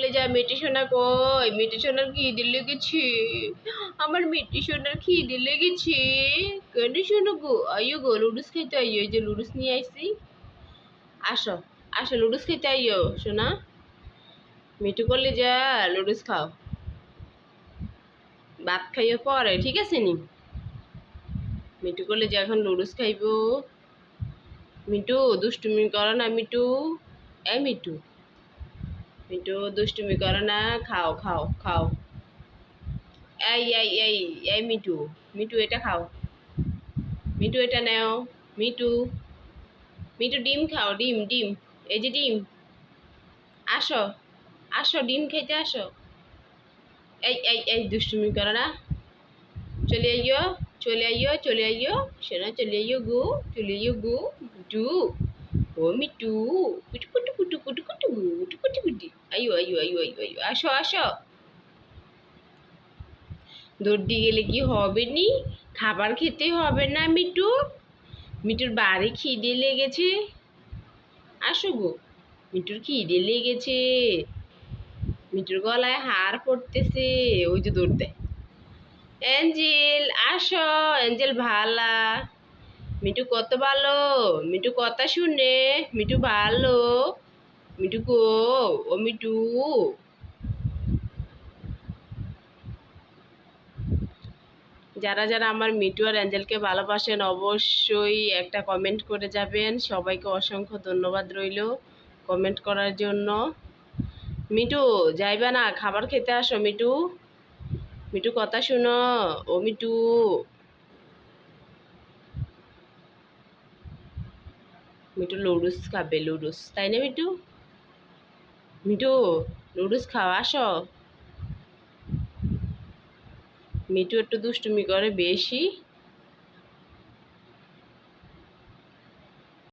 কলে যা মিটি সোনা কই? মিটি সোনার কি খিদে লেগেছে। আমার মিটি সোনার কি খিদে লেগেছে। কেন শোনো গো আইও গো লুডুস খাইতে আইও এই যে লুডুস নিয়ে আইসি আসো আসো লুডুস খাইতে আইও সোনা। মিটু করলে যা লুডুস খাও। ভাত খাইও পরে, ঠিক আছে নি? মিটু করলে যা, এখন লুডুস খাইবো। মিটু দুষ্টুমি করো না মিটু এ মিটু মিন্টু দুষ্টুমি করো না, খাও খাও খাও। এই এই এই এই মিটু মিটু এটা খাও। মিটু এটা নেও মিটু মিটু ডিম খাও, ডিম ডিম, এই যে ডিম। আসো আসো, ডিম খেতে আসো। এই এই এই, দুষ্টুমি করো না। চলে আইও চলে আইও চলে আইও সেনা চলে আইও গু, চলে আইও গু মিটু ও মিটু পুটু পুটু পুটু পুটু পুটু গু আইও আইও আইও আইও আইও আসো আসো। দৌড় গেলে কি হবে নি? খাবার খেতে হবে না মিটু। মিটুর বাড়ি খিদে লেগেছে। আসো গো। মিটুর খিদে লেগেছে। মিটুর গলায় হার পড়তেছে। ওই যে দৌড় দেয় অ্যাঞ্জেল, আসো। অ্যাঞ্জেল ভালা। মিটু কত ভালো? মিটু কথা শুনে। মিটু ভালো। মিটু গো ও মিটু যারা যারা আমার মিটু আর অ্যাঞ্জেলকে ভালোবাসেন অবশ্যই একটা কমেন্ট করে যাবেন। সবাইকে অসংখ্য ধন্যবাদ রইল কমেন্ট করার জন্য। মিটু, যাইবে না? খাবার খেতে আসো, মিটু। মিটু, কথা শুনো। ও, মিটু। মিটু লুডুস খাবে, লুডুস। তাই না, মিটু? মিঠু নুডলস খাওয়া আসো। মিঠু একটু দুষ্টুমি করে বেশি।